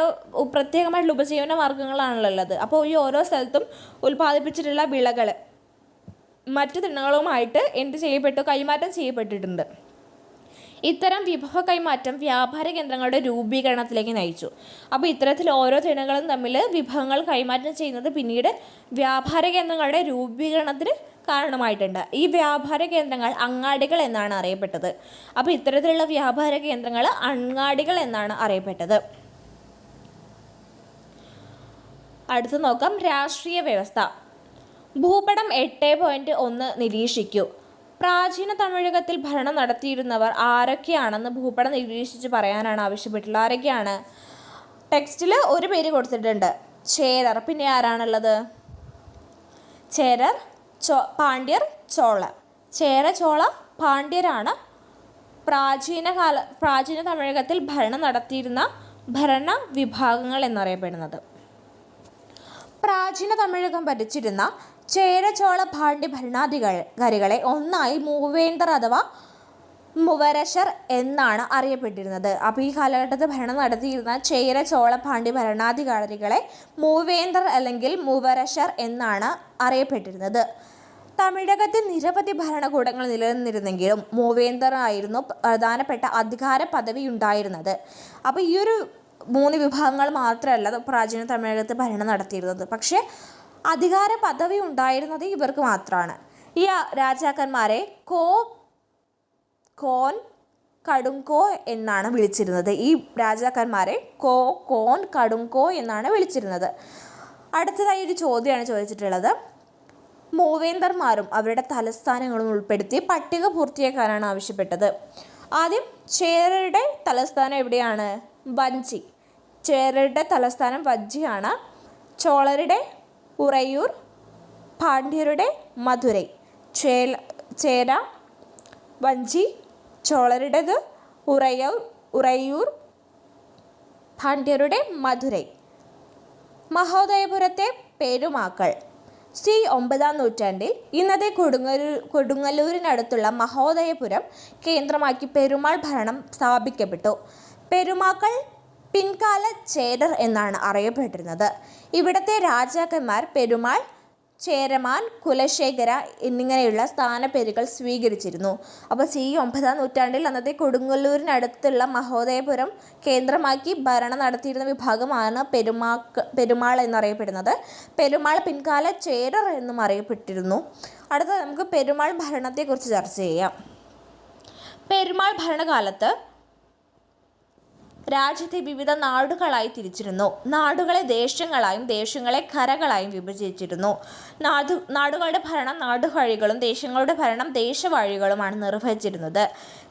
പ്രത്യേകമായിട്ടുള്ള ഉപജീവന മാർഗങ്ങളാണല്ലോ ഉള്ളത് അപ്പോൾ ഈ ഓരോ സ്ഥലത്തും ഉൽപ്പാദിപ്പിച്ചിട്ടുള്ള വിളകൾ മറ്റ് തിണകളുമായിട്ട് എന്ത് ചെയ്യപ്പെട്ടു? കൈമാറ്റം ചെയ്യപ്പെട്ടിട്ടുണ്ട്. ഇത്തരം വിഭവ കൈമാറ്റം വ്യാപാര കേന്ദ്രങ്ങളുടെ രൂപീകരണത്തിലേക്ക് നയിച്ചു. അപ്പോൾ ഇത്തരത്തിൽ ഓരോ തിണകളും തമ്മിൽ വിഭവങ്ങൾ കൈമാറ്റം ചെയ്യുന്നത് പിന്നീട് വ്യാപാര കേന്ദ്രങ്ങളുടെ രൂപീകരണത്തിന് കാരണമായിട്ടുണ്ട്. ഈ വ്യാപാര കേന്ദ്രങ്ങൾ അങ്ങാടികൾ എന്നാണ് അറിയപ്പെട്ടത്. അപ്പോൾ ഇത്തരത്തിലുള്ള വ്യാപാര കേന്ദ്രങ്ങൾ അങ്ങാടികൾ എന്നാണ് അറിയപ്പെട്ടത്. അടുത്ത് നോക്കാം. രാഷ്ട്രീയ വ്യവസ്ഥ. ഭൂപടം എട്ട് പോയിന്റ് ഒന്ന് നിരീക്ഷിക്കൂ. പ്രാചീന തമിഴകത്തിൽ ഭരണം നടത്തിയിരുന്നവർ ആരൊക്കെയാണെന്ന് ഭൂപടം നിരീക്ഷിച്ച് പറയാനാണ് ആവശ്യപ്പെട്ടുള്ളത് ആരൊക്കെയാണ്? ടെക്സ്റ്റിൽ ഒരു പേര് കൊടുത്തിട്ടുണ്ട്. ചേരർ. പിന്നെ ആരാണുള്ളത്? ചേരർ ചോ പാണ്ഡ്യർ ചോള ചേര ചോള പാണ്ഡ്യരാണ് പ്രാചീന കാല പ്രാചീന തമിഴകത്തിൽ ഭരണം നടത്തിയിരുന്ന ഭരണ വിഭാഗങ്ങൾ എന്നറിയപ്പെടുന്നത്. പ്രാചീന തമിഴകം ഭരിച്ചിരുന്ന ചേര ഭാണ്ഡി പാണ്ഡ്യ ഭരണാധികാരികളെ ഒന്നായി മൂവേന്ദർ അഥവാ മുവരശർ എന്നാണ് അറിയപ്പെട്ടിരുന്നത്. അപ്പോൾ ഈ കാലഘട്ടത്തിൽ ഭരണം നടത്തിയിരുന്ന ചേര ചോള ഭരണാധികാരികളെ മൂവേന്ദർ അല്ലെങ്കിൽ മുവരശർ എന്നാണ് അറിയപ്പെട്ടിരുന്നത്. തമിഴകത്തിൽ നിരവധി ഭരണകൂടങ്ങൾ നിലനിന്നിരുന്നെങ്കിലും മൂവേന്തർ ആയിരുന്നു പ്രധാനപ്പെട്ട അധികാര പദവി ഉണ്ടായിരുന്നത് അപ്പോൾ ഈ ഒരു മൂന്ന് വിഭാഗങ്ങൾ മാത്രമല്ല പ്രാചീന തമിഴകത്ത് ഭരണം നടത്തിയിരുന്നത്. പക്ഷേ അധികാര പദവി ഉണ്ടായിരുന്നത് ഇവർക്ക് മാത്രമാണ് ഈ രാജാക്കന്മാരെ കോ കോൻ കടുങ്കോ എന്നാണ് വിളിച്ചിരുന്നത്. ഈ രാജാക്കന്മാരെ കോ കോൻ കടുങ്കോ എന്നാണ് വിളിച്ചിരുന്നത്. അടുത്തതായി ഒരു ചോദ്യമാണ് ചോദിച്ചിട്ടുള്ളത്. മൂവേന്ദർമാരും അവരുടെ തലസ്ഥാനങ്ങളും ഉൾപ്പെടുത്തി പട്ടിക പൂർത്തിയാക്കാനാണ് ആവശ്യപ്പെട്ടത്. ആദ്യം ചേരരുടെ തലസ്ഥാനം എവിടെയാണ്? വഞ്ചി. ചേരരുടെ തലസ്ഥാനം വഞ്ചിയാണ്. ചോളരുടെ ഉറയൂർ പാണ്ഡ്യരുടെ മധുരൈ ചേല ചേര വഞ്ചി ചോളരുടേത് ഉറയൂർ ഉറയൂർ പാണ്ഡ്യരുടെ മധുരൈ. മഹോദയപുരത്തെ പെരുമാക്കൾ. സി ഒമ്പതാം നൂറ്റാണ്ടിൽ ഇന്നത്തെ കൊടുങ്ങല്ലൂർ കൊടുങ്ങല്ലൂരിനടുത്തുള്ള മഹോദയപുരം കേന്ദ്രമാക്കി പെരുമാൾ ഭരണം സ്ഥാപിക്കപ്പെട്ടു. പെരുമാക്കൾ പിൻകാല ചേരർ എന്നാണ് അറിയപ്പെട്ടിരുന്നത്. ഇവിടുത്തെ രാജാക്കന്മാർ പെരുമാൾ ചേരമാൻ കുലശേഖര എന്നിങ്ങനെയുള്ള സ്ഥാനപ്പേരുകൾ സ്വീകരിച്ചിരുന്നു. അപ്പോൾ സി ഒമ്പതാം നൂറ്റാണ്ടിൽ അന്നത്തെ കൊടുങ്ങല്ലൂരിനടുത്തുള്ള മഹോദയപുരം കേന്ദ്രമാക്കി ഭരണം നടത്തിയിരുന്ന വിഭാഗമാണ് പെരുമാക്ക് പെരുമാൾ എന്നറിയപ്പെടുന്നത്. പെരുമാൾ പിൻകാല ചേരർ എന്നും അറിയപ്പെട്ടിരുന്നു. അടുത്ത നമുക്ക് പെരുമാൾ ഭരണത്തെക്കുറിച്ച് ചർച്ച ചെയ്യാം. പെരുമാൾ ഭരണകാലത്ത് രാജ്യത്തെ വിവിധ നാടുകളായി തിരിച്ചിരുന്നു. നാടുകളെ ദേശങ്ങളായും ദേശങ്ങളെ കരകളായും വിഭജിച്ചിരുന്നു. നാടു നാടുകളുടെ ഭരണം നാടുവഴികളും ദേശങ്ങളുടെ ഭരണം ദേശവാഴികളുമാണ് നിർവഹിച്ചിരുന്നത്.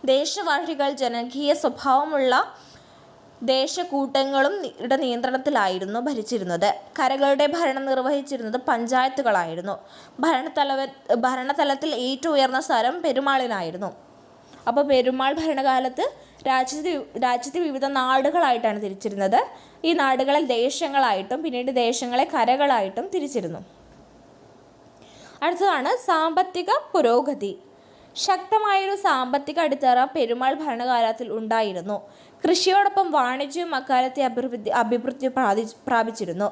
ദേശവാഴികൾ ജനകീയ സ്വഭാവമുള്ള ദേശകൂട്ടങ്ങളും ഇട നിയന്ത്രണത്തിലായിരുന്നു ഭരിച്ചിരുന്നത്. കരകളുടെ ഭരണം നിർവഹിച്ചിരുന്നത് പഞ്ചായത്തുകളായിരുന്നു. ഭരണതല ഭരണതലത്തിൽ ഏറ്റവും ഉയർന്ന സ്ഥലം പെരുമാളിനായിരുന്നു. അപ്പോൾ പെരുമാൾ ഭരണകാലത്ത് രാജ്യത്ത് രാജ്യത്തെ വിവിധ നാടുകളായിട്ടാണ് തിരിച്ചിരുന്നത്. ഈ നാടുകളെ ദേശങ്ങളായിട്ടും പിന്നീട് ദേശങ്ങളെ കരകളായിട്ടും തിരിച്ചിരുന്നു. അടുത്തതാണ് സാമ്പത്തിക പുരോഗതി. ശക്തമായൊരു സാമ്പത്തിക അടിത്തറ പെരുമാൾ ഭരണകാലത്തിൽ ഉണ്ടായിരുന്നു. കൃഷിയോടൊപ്പം വാണിജ്യവും അക്കാലത്തെ അഭിവൃദ്ധി അഭിവൃദ്ധി പ്രാപിച്ചിരുന്നു.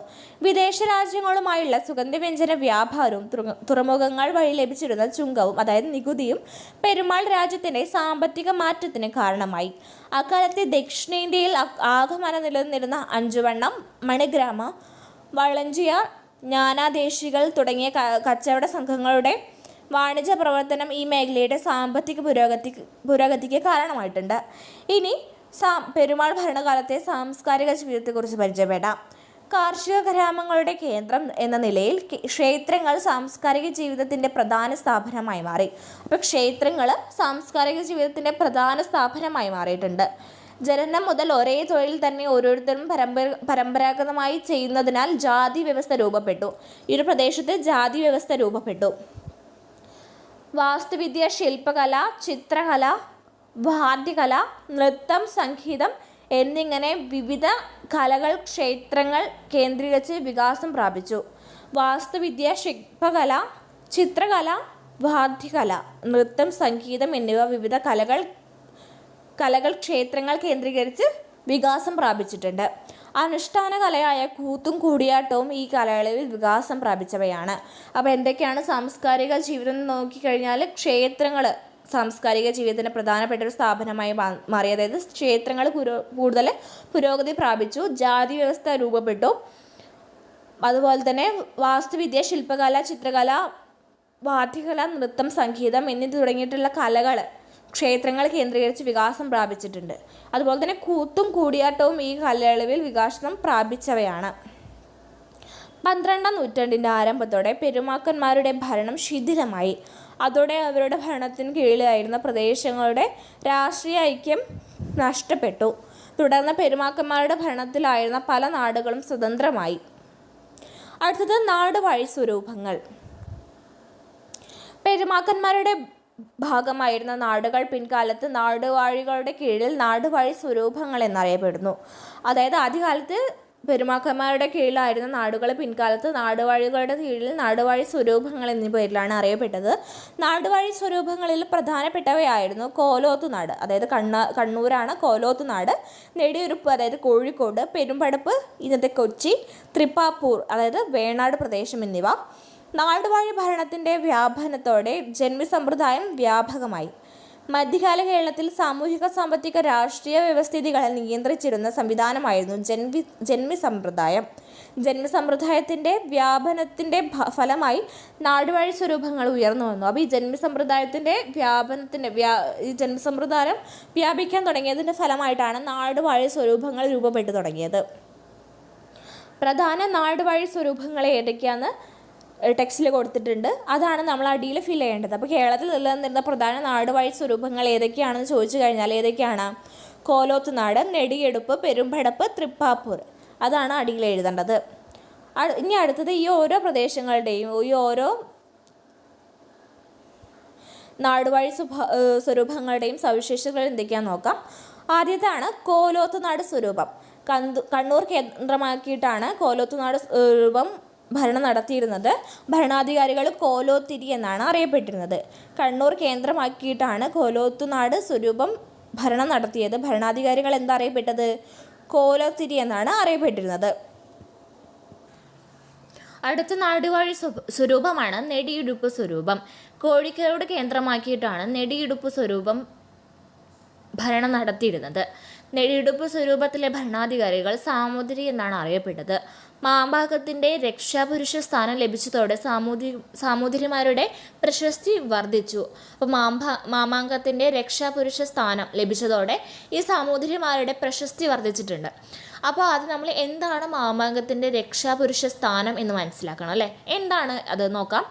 വിദേശ രാജ്യങ്ങളുമായുള്ള സുഗന്ധവ്യഞ്ജന വ്യാപാരവും തുറമുഖങ്ങൾ വഴി ലഭിച്ചിരുന്ന ചുങ്കവും അതായത് നികുതിയും പെരുമാൾ രാജ്യത്തിന്റെ സാമ്പത്തിക മാറ്റത്തിന് കാരണമായി. അക്കാലത്തെ ദക്ഷിണേന്ത്യയിൽ ആഗമന നിലനിന്നിരുന്ന അഞ്ചുവണ്ണം മണിഗ്രാമ വളഞ്ചിയ ജ്ഞാനാദേശികൾ തുടങ്ങിയ കച്ചവട സംഘങ്ങളുടെ വാണിജ്യ പ്രവർത്തനം ഈ മേഖലയുടെ സാമ്പത്തിക പുരോഗതി പുരോഗതിക്ക് കാരണമായിട്ടുണ്ട്. ഇനി സാ പെരുമാൾ ഭരണകാലത്തെ സാംസ്കാരിക ജീവിതത്തെക്കുറിച്ച് പരിചയപ്പെടാം. കാർഷിക ഗ്രാമങ്ങളുടെ കേന്ദ്രം എന്ന നിലയിൽ ക്ഷേത്രങ്ങൾ സാംസ്കാരിക ജീവിതത്തിന്റെ പ്രധാന സ്ഥാപനമായി മാറി. അപ്പോൾ ക്ഷേത്രങ്ങൾ സാംസ്കാരിക ജീവിതത്തിന്റെ പ്രധാന സ്ഥാപനമായി മാറിയിട്ടുണ്ട്. ജനനം മുതൽ ഒരേ തൊഴിൽ തന്നെ ഓരോരുത്തരും പരമ്പര പരമ്പരാഗതമായി ചെയ്യുന്നതിനാൽ ജാതി വ്യവസ്ഥ രൂപപ്പെട്ടു. ഈ ഒരു പ്രദേശത്ത് ജാതി വ്യവസ്ഥ രൂപപ്പെട്ടു. വാസ്തുവിദ്യ ശില്പകല ചിത്രകല വാദ്യകല നൃത്തം സംഗീതം എന്നിങ്ങനെ വിവിധ കലകൾ ക്ഷേത്രങ്ങൾ കേന്ദ്രീകരിച്ച് വികാസം പ്രാപിച്ചു. വാസ്തുവിദ്യ ശില്പകല ചിത്രകല വാദ്യകല നൃത്തം സംഗീതം എന്നിവ വിവിധ കലകൾ കലകൾ ക്ഷേത്രങ്ങൾ കേന്ദ്രീകരിച്ച് വികാസം പ്രാപിച്ചിട്ടുണ്ട്. അനുഷ്ഠാന കലയായ കൂത്തും കൂടിയാട്ടവും ഈ കലകളിൽ വികാസം പ്രാപിച്ചവയാണ്. അപ്പോൾ എന്തൊക്കെയാണ് സാംസ്കാരിക ജീവിതം നോക്കിക്കഴിഞ്ഞാൽ ക്ഷേത്രങ്ങൾ സാംസ്കാരിക ജീവിതത്തിന്റെ പ്രധാനപ്പെട്ട ഒരു സ്ഥാപനമായി മാറി. അതായത് ക്ഷേത്രങ്ങൾ കൂടുതൽ പുരോഗതി പ്രാപിച്ചു ജാതി വ്യവസ്ഥ രൂപപ്പെട്ടു. അതുപോലെ തന്നെ വാസ്തുവിദ്യ ശില്പകല ചിത്രകല വാദ്യകല നൃത്തം സംഗീതം എന്നീ തുടങ്ങിയിട്ടുള്ള കലകൾ ക്ഷേത്രങ്ങൾ കേന്ദ്രീകരിച്ച് വികാസം പ്രാപിച്ചിട്ടുണ്ട്. അതുപോലെ തന്നെ കൂത്തും കൂടിയാട്ടവും ഈ കാലയളവിൽ വികാസം പ്രാപിച്ചവയാണ്. പന്ത്രണ്ടാം നൂറ്റാണ്ടിന്റെ ആരംഭത്തോടെ പെരുമാക്കന്മാരുടെ ഭരണം ശിഥിലമായി. അതോടെ അവരുടെ ഭരണത്തിന് കീഴിലായിരുന്ന പ്രദേശങ്ങളുടെ രാഷ്ട്രീയ ഐക്യം നഷ്ടപ്പെട്ടു. തുടർന്ന് പെരുമാക്കന്മാരുടെ ഭരണത്തിലായിരുന്ന പല നാടുകളും സ്വതന്ത്രമായി. അടുത്തത് നാടുവാഴി സ്വരൂപങ്ങൾ. പെരുമാക്കന്മാരുടെ ഭാഗമായിരുന്ന നാടുകൾ പിൻകാലത്ത് നാടുവാഴികളുടെ കീഴിൽ നാടുവാഴി സ്വരൂപങ്ങൾ എന്നറിയപ്പെടുന്നു. അതായത് ആദ്യകാലത്ത് പെരുമാക്കന്മാരുടെ കീഴിലായിരുന്ന നാടുകൾ പിൻകാലത്ത് നാടുവാഴികളുടെ കീഴിൽ നാടുവാഴി സ്വരൂപങ്ങൾ എന്നീ പേരിലാണ് അറിയപ്പെട്ടത്. നാടുവാഴി സ്വരൂപങ്ങളിൽ പ്രധാനപ്പെട്ടവയായിരുന്നു കോലോത്തുനാട്. അതായത് കണ്ണ കണ്ണൂരാണ് കോലോത്തുനാട്. നെടിയുരുപ്പ് അതായത് കോഴിക്കോട് പെരുമ്പടപ്പ് ഇന്നത്തെ കൊച്ചി തൃപ്പാപ്പൂർ അതായത് വേണാട് പ്രദേശം എന്നിവ. നാടുവാഴി ഭരണത്തിന്റെ വ്യാപനത്തോടെ ജന്മി സമ്പ്രദായം വ്യാപകമായി. മധ്യകാല കേരളത്തിൽ സാമൂഹിക സാമ്പത്തിക രാഷ്ട്രീയ വ്യവസ്ഥിതികളെ നിയന്ത്രിച്ചിരുന്ന സംവിധാനമായിരുന്നു ജന്മി ജന്മി സമ്പ്രദായം ജന്മി സമ്പ്രദായത്തിന്റെ വ്യാപനത്തിന്റെ ഫലമായി നാടുവാഴി സ്വരൂപങ്ങൾ ഉയർന്നു വന്നു. അപ്പോൾ ഈ ജന്മി സമ്പ്രദായത്തിന്റെ വ്യാപനത്തിന്റെ വ്യാ ഈ ജന്മി സമ്പ്രദായം വ്യാപിക്കാൻ തുടങ്ങിയതിന്റെ ഫലമായിട്ടാണ് നാടുവാഴി സ്വരൂപങ്ങൾ രൂപപ്പെട്ടു തുടങ്ങിയത്. പ്രധാന നാടുവാഴി സ്വരൂപങ്ങളെ ഏതൊക്കെയാന്ന് ടെക്സ്റ്റിൽ കൊടുത്തിട്ടുണ്ട്. അതാണ് നമ്മൾ അടിയിൽ ഫിൽ ചെയ്യേണ്ടത്. അപ്പോൾ കേരളത്തിൽ നിലനിന്നിരുന്ന പ്രധാന നാടുവാഴി സ്വരൂപങ്ങൾ ഏതൊക്കെയാണെന്ന് ചോദിച്ചു കഴിഞ്ഞാൽ ഏതൊക്കെയാണ്? കോലോത്ത് നാട് നെടിയെടുപ്പ് പെരുമ്പടപ്പ് തൃപ്പാപ്പൂർ. അതാണ് അടിയിൽ എഴുതേണ്ടത്. ഇനി അടുത്തത് ഈ ഓരോ പ്രദേശങ്ങളുടെയും ഈ ഓരോ നാടുവാഴി സ്വഭാ സ്വരൂപങ്ങളുടെയും സവിശേഷതകൾ എന്തൊക്കെയാണെന്ന് നോക്കാം. ആദ്യത്താണ് കോലോത്തുനാട് സ്വരൂപം. കന്തു കണ്ണൂർ കേന്ദ്രമാക്കിയിട്ടാണ് കോലോത്തുനാട് സ്വരൂപം ഭരണം നടത്തിയിരുന്നത് ഭരണാധികാരികൾ കോലോത്തിരി എന്നാണ് അറിയപ്പെട്ടിരുന്നത്. കണ്ണൂർ കേന്ദ്രമാക്കിയിട്ടാണ് കോലോത്തുനാട് സ്വരൂപം ഭരണം നടത്തിയത്. ഭരണാധികാരികൾ എന്താ അറിയപ്പെട്ടത്? കോലോത്തിരി എന്നാണ് അറിയപ്പെട്ടിരുന്നത്. അടുത്ത നാടുവാഴി സ്വ- സ്വരൂപമാണ് നെടിയിടുപ്പ് സ്വരൂപം. കോഴിക്കോട് കേന്ദ്രമാക്കിയിട്ടാണ് നെടിയിടുപ്പ് സ്വരൂപം ഭരണം നടത്തിയിരുന്നത്. നെടിയിടുപ്പ് സ്വരൂപത്തിലെ ഭരണാധികാരികൾ സാമൂതിരി എന്നാണ് അറിയപ്പെട്ടത്. മാമ്പാകത്തിന്റെ രക്ഷാപുരുഷ സ്ഥാനം ലഭിച്ചതോടെ സാമൂതി സാമൂതിരിമാരുടെ പ്രശസ്തി വർദ്ധിച്ചു. അപ്പോൾ മാമ്പ മാമാങ്കത്തിന്റെ രക്ഷാപുരുഷ സ്ഥാനം ലഭിച്ചതോടെ ഈ സാമൂതിരിമാരുടെ പ്രശസ്തി വർദ്ധിച്ചിട്ടുണ്ട്. അപ്പോൾ അത് നമ്മൾ എന്താണ് മാമാങ്കത്തിന്റെ രക്ഷാപുരുഷ സ്ഥാനം എന്ന് മനസ്സിലാക്കണം അല്ലേ? എന്താണ്? അത് നോക്കാം.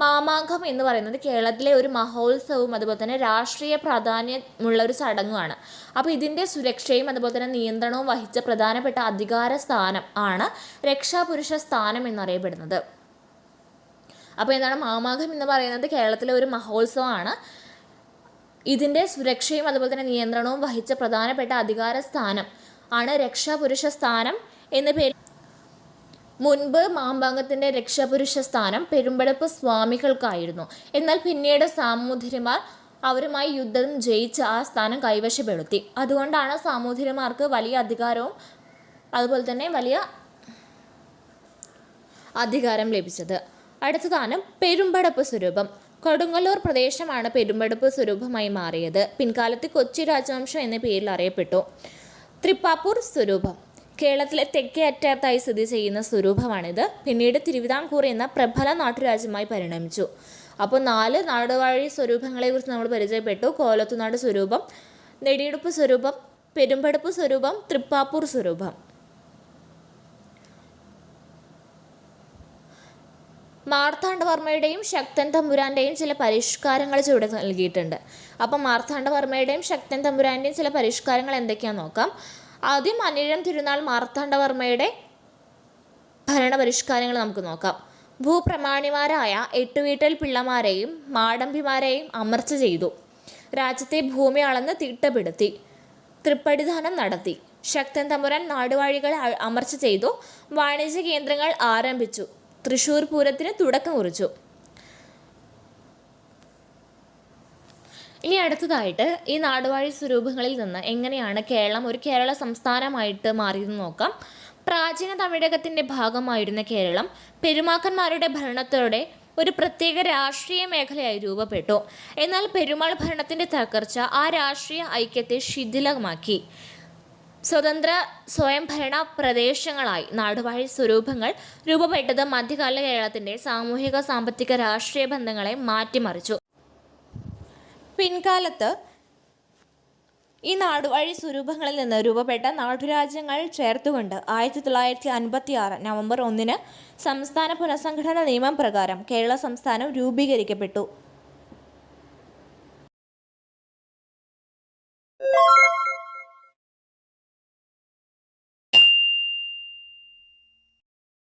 മാമാങ്കം എന്ന് പറയുന്നത് കേരളത്തിലെ ഒരു മഹോത്സവവും അതുപോലെ തന്നെ രാഷ്ട്രീയ പ്രാധാന്യമുള്ള ഒരു ചടങ്ങുമാണ്. അപ്പോൾ ഇതിന്റെ സുരക്ഷയും അതുപോലെ തന്നെ നിയന്ത്രണവും വഹിച്ച പ്രധാനപ്പെട്ട അധികാര സ്ഥാനം ആണ് രക്ഷാപുരുഷ സ്ഥാനം എന്നറിയപ്പെടുന്നത്. അപ്പോൾ എന്താണ് മാമാങ്കം എന്ന് പറയുന്നത് കേരളത്തിലെ ഒരു മഹോത്സവമാണ്. ഇതിന്റെ സുരക്ഷയും അതുപോലെ തന്നെ നിയന്ത്രണവും വഹിച്ച പ്രധാനപ്പെട്ട അധികാര സ്ഥാനം ആണ് രക്ഷാപുരുഷ സ്ഥാനം എന്ന പേര് മുൻപ് മാമ്പാങ്കത്തിന്റെ രക്ഷാപുരുഷ സ്ഥാനം പെരുമ്പടപ്പ് സ്വാമികൾക്കായിരുന്നു. എന്നാൽ പിന്നീട് സാമൂതിരിമാർ അവരുമായി യുദ്ധം ജയിച്ച് ആ സ്ഥാനം കൈവശപ്പെടുത്തി. അതുകൊണ്ടാണ് സാമൂതിരിമാർക്ക് വലിയ അധികാരവും അതുപോലെ തന്നെ വലിയ അധികാരം ലഭിച്ചത്. അടുത്തതാണ് പെരുമ്പടപ്പ് സ്വരൂപം. കൊടുങ്ങല്ലൂർ പ്രദേശമാണ് പെരുമ്പടപ്പ് സ്വരൂപമായി മാറിയത്. പിൻകാലത്ത് കൊച്ചി രാജവംശം എന്ന പേരിൽ അറിയപ്പെട്ടു. തൃപ്പാപ്പൂർ സ്വരൂപം. കേരളത്തിലെ തെക്കേ അറ്റത്തായി സ്ഥിതി ചെയ്യുന്ന സ്വരൂപമാണിത്. പിന്നീട് തിരുവിതാംകൂർ എന്ന പ്രബല നാട്ടുരാജ്യമായി പരിണമിച്ചു. അപ്പോൾ നാല് നാടുവാഴി സ്വരൂപങ്ങളെക്കുറിച്ച് നമ്മൾ പരിചയപ്പെട്ടു. കോലത്തുനാട് സ്വരൂപം നെടിയെടുപ്പ് സ്വരൂപം പെരുമ്പടപ്പ് സ്വരൂപം തൃപ്പാപ്പൂർ സ്വരൂപം. മാർത്താണ്ഡവർമ്മയുടെയും ശക്തൻ തമ്പുരാന്റെയും ചില പരിഷ്കാരങ്ങൾ ചുവടെ നൽകിയിട്ടുണ്ട്. അപ്പം മാർത്താണ്ഡവർമ്മയുടെയും ശക്തൻ തമ്പുരാന്റെയും ചില പരിഷ്കാരങ്ങൾ എന്തൊക്കെയാണെന്ന് നോക്കാം. ആദ്യം അനിഴം തിരുനാൾ മാർത്താണ്ഡവർമ്മയുടെ ഭരണപരിഷ്കാരങ്ങൾ നമുക്ക് നോക്കാം. ഭൂപ്രമാണിമാരായ എട്ടുവീട്ടൽ പിള്ളമാരെയും മാടമ്പിമാരെയും അമർച്ച ചെയ്തു. രാജ്യത്തെ ഭൂമി അളന്ന് തിട്ടപ്പെടുത്തി. തൃപ്പടിദാനം നടത്തി. ശക്തൻ തമ്പുരാൻ നാടുവാഴികളെ അമർച്ച ചെയ്തു. വാണിജ്യ കേന്ദ്രങ്ങൾ ആരംഭിച്ചു. തൃശൂർ പൂരത്തിന് തുടക്കം കുറിച്ചു ഇനി അടുത്തതായിട്ട് ഈ നാടുവാഴി സ്വരൂപങ്ങളിൽ നിന്ന് എങ്ങനെയാണ് കേരളം ഒരു കേരള സംസ്ഥാനമായിട്ട് മാറിയെന്ന് നോക്കാം. പ്രാചീന തമിഴകത്തിന്റെ ഭാഗമായിരുന്ന കേരളം പെരുമാക്കന്മാരുടെ ഭരണത്തോടെ ഒരു പ്രത്യേക രാഷ്ട്രീയ മേഖലയായി രൂപപ്പെട്ടു. എന്നാൽ പെരുമാൾ ഭരണത്തിന്റെ തകർച്ച ആ രാഷ്ട്രീയ ഐക്യത്തെ ശിഥിലമാക്കി. സ്വതന്ത്ര സ്വയംഭരണ പ്രദേശങ്ങളായി നാടുവാഴി സ്വരൂപങ്ങൾ രൂപപ്പെട്ടത് മധ്യകാല കേരളത്തിന്റെ സാമൂഹിക സാമ്പത്തിക രാഷ്ട്രീയ ബന്ധങ്ങളെ മാറ്റിമറിച്ചു. പിൻകാലത്ത് ഈ നാടുവഴി സ്വരൂപങ്ങളിൽ നിന്ന് രൂപപ്പെട്ട നാട്ടുരാജ്യങ്ങൾ ചേർത്തുകൊണ്ട് ആയിരത്തി തൊള്ളായിരത്തി അൻപത്തി ആറ് നവംബർ ഒന്നിന് സംസ്ഥാന പുനഃസംഘടന നിയമം പ്രകാരം കേരള സംസ്ഥാനം രൂപീകരിക്കപ്പെട്ടു.